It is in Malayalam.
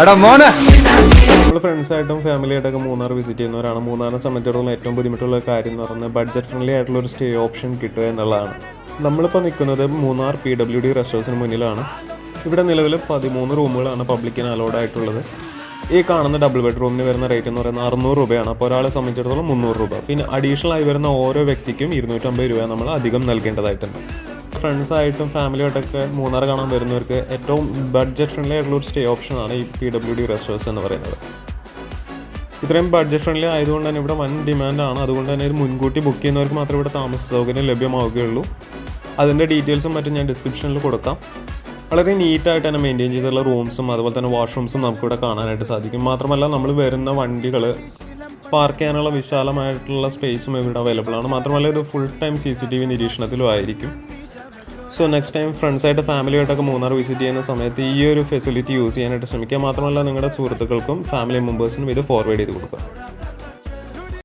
എടാ മോനെ. നമ്മൾ ഫ്രണ്ട്സായിട്ടും ഫാമിലി ആയിട്ടൊക്കെ മൂന്നാർ വിസിറ്റ് ചെയ്യുന്നവരാണ്. മൂന്നാറിനെ സംബന്ധിച്ചിടത്തോളം ഏറ്റവും ബുദ്ധിമുട്ടുള്ള കാര്യം എന്ന് പറയുന്നത് ബഡ്ജറ്റ് ഫ്രണ്ട്ലി ആയിട്ടുള്ള ഒരു സ്റ്റേ ഓപ്ഷൻ കിട്ടുക എന്നുള്ളതാണ്. നമ്മളിപ്പോൾ നിൽക്കുന്നത് മൂന്നാർ പി ഡബ്ല്യു ഡി റെസ്റ്റോറൻസിന് മുന്നിലാണ്. ഇവിടെ നിലവിൽ പതിമൂന്ന് റൂമുകളാണ് പബ്ലിക്കിന് അലോഡ് ആയിട്ടുള്ളത്. ഈ കാണുന്ന ഡബിൾ ബെഡ്റൂമിന് വരുന്ന റേറ്റ് എന്ന് പറയുന്നത് അറുന്നൂറ് രൂപയാണ്. അപ്പോൾ ഒരാളെ സംബന്ധിച്ചിടത്തോളം മുന്നൂറ് രൂപ. പിന്നെ അഡീഷണൽ ആയി വരുന്ന ഓരോ വ്യക്തിക്കും ഇരുന്നൂറ്റമ്പത് രൂപ നമ്മൾ അധികം നൽകേണ്ടതായിട്ടുണ്ട്. ഫ്രണ്ട്സായിട്ടും ഫാമിലിയായിട്ടൊക്കെ മൂന്നാർ കാണാൻ വരുന്നവർക്ക് ഏറ്റവും ബഡ്ജറ്റ് ഫ്രണ്ട്ലി ആയിട്ടുള്ള ഒരു സ്റ്റേ ഓപ്ഷനാണ് ഈ പി ഡബ്ല്യു ഡി റെസ്റ്റോറൻസ് എന്ന് പറയുന്നത്. ഇത്രയും ബഡ്ജറ്റ് ഫ്രണ്ട്ലി ആയതുകൊണ്ട് തന്നെ ഇവിടെ വൻ ഡിമാൻഡാണ് അതുകൊണ്ട് തന്നെ ഇത് മുൻകൂട്ടി ബുക്ക് ചെയ്യുന്നവർക്ക് മാത്രമേ ഇവിടെ താമസ സൗകര്യം ലഭ്യമാവുകയുള്ളൂ. അതിന്റെ ഡീറ്റെയിൽസും മറ്റും ഞാൻ ഡിസ്ക്രിപ്ഷനിൽ കൊടുക്കാം. വളരെ നീറ്റായിട്ട് തന്നെ മെയിന്റെയിൻ ചെയ്തിട്ടുള്ള റൂംസും അതുപോലെ തന്നെ വാഷ്റൂംസും നമുക്കിവിടെ കാണാനായിട്ട് സാധിക്കും. മാത്രമല്ല നമ്മൾ വരുന്ന വണ്ടികൾ പാർക്ക് ചെയ്യാനുള്ള വിശാലമായിട്ടുള്ള സ്പേസും ഇവിടെ അവൈലബിൾ ആണ്. മാത്രമല്ല ഇത് full time C C T V നിരീക്ഷണത്തിലും ആയിരിക്കും. സോ നെക്സ്റ്റ് ടൈം ഫ്രണ്ട്സായിട്ട് ഫാമിലിയായിട്ടൊക്കെ മൂന്നാർ വിസിറ്റ് ചെയ്യുന്ന സമയത്ത് ഈ ഒരു ഫെസിലിറ്റി യൂസ് ചെയ്യാനായിട്ട് ശ്രമിക്കുക. മാത്രമല്ല നിങ്ങളുടെ സുഹൃത്തുക്കൾക്കും ഫാമിലി മെമ്പേഴ്സിനും ഇത് ഫോർവേഡ് ചെയ്ത് കൊടുക്കുക.